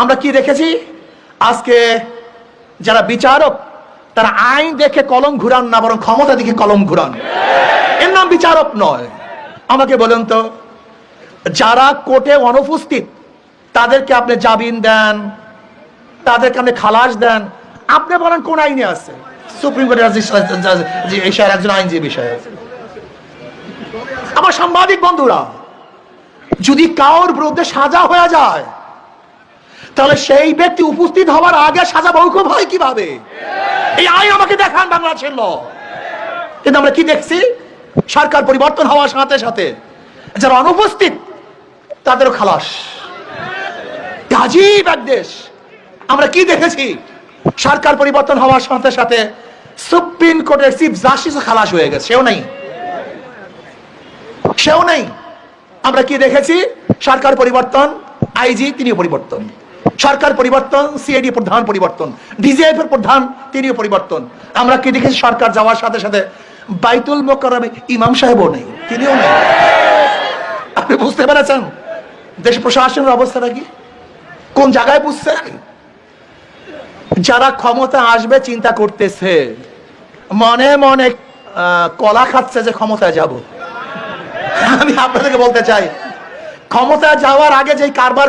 আমরা কি দেখেছি? আজকে যারা বিচারক, তারা আইন দেখে কলম ঘুরান না, বরং ক্ষমতা দেখে কলম ঘুরান। এর নাম বিচারক নয়। আমাকে বলুন তো, যারা কোর্টে অনুপস্থিত, তাদেরকে আপনি জামিন দেন, তাদেরকে আপনি খালাস দেন। আপনি বলেন কোন আইনে আছে? সুপ্রিম কোর্টের একজন আইনজীবী আমার সাংবাদিক বন্ধুরা, যদি কারোর বিরুদ্ধে সাজা হয়ে যায় তাহলে সেই ব্যক্তি উপস্থিত হওয়ার আগে সাজা মৌকুব হয় কীভাবে? এই আইন আমাকে দেখান বাংলাদেশের ল। কিন্তু আমরা কি দেখছি? সরকার পরিবর্তন হওয়ার সাথে সাথে যারা অনুপস্থিত, তাদেরও খালাস। দেশ। আমরা কি দেখেছি? সরকার পরিবর্তন হওয়ার সাথে সাথে সুপ্রিম কোর্টের চিফ জাস্টিস খালাস হয়ে গেছে। সেও নাই। সেও নাই। আমরা কি দেখেছি? সরকার পরিবর্তন, আইজি তিনিও পরিবর্তন। সরকার পরিবর্তন সিআইডি প্রধান পরিবর্তন ডিজিএফ এর প্রধান, তিনিও পরিবর্তন। আমরা কি দেখেছি সরকার যাওয়ার সাথে সাথে বাইতুল মোকারমে ইমাম সাহেবও নেই, তিনিও নেই। আপনি বুঝতে পেরেছেন? দেশ প্রশাসনের অবস্থাটা কি? কোন জায়গায় বুঝছেন? যারা ক্ষমতা আসবে চিন্তা করতেছে, মনে মনে কলা খাচ্ছে যে ক্ষমতায় যাব। আমি আপনাদেরকে বলতে চাই ক্ষমতা যাওয়ার আগে যে কারবার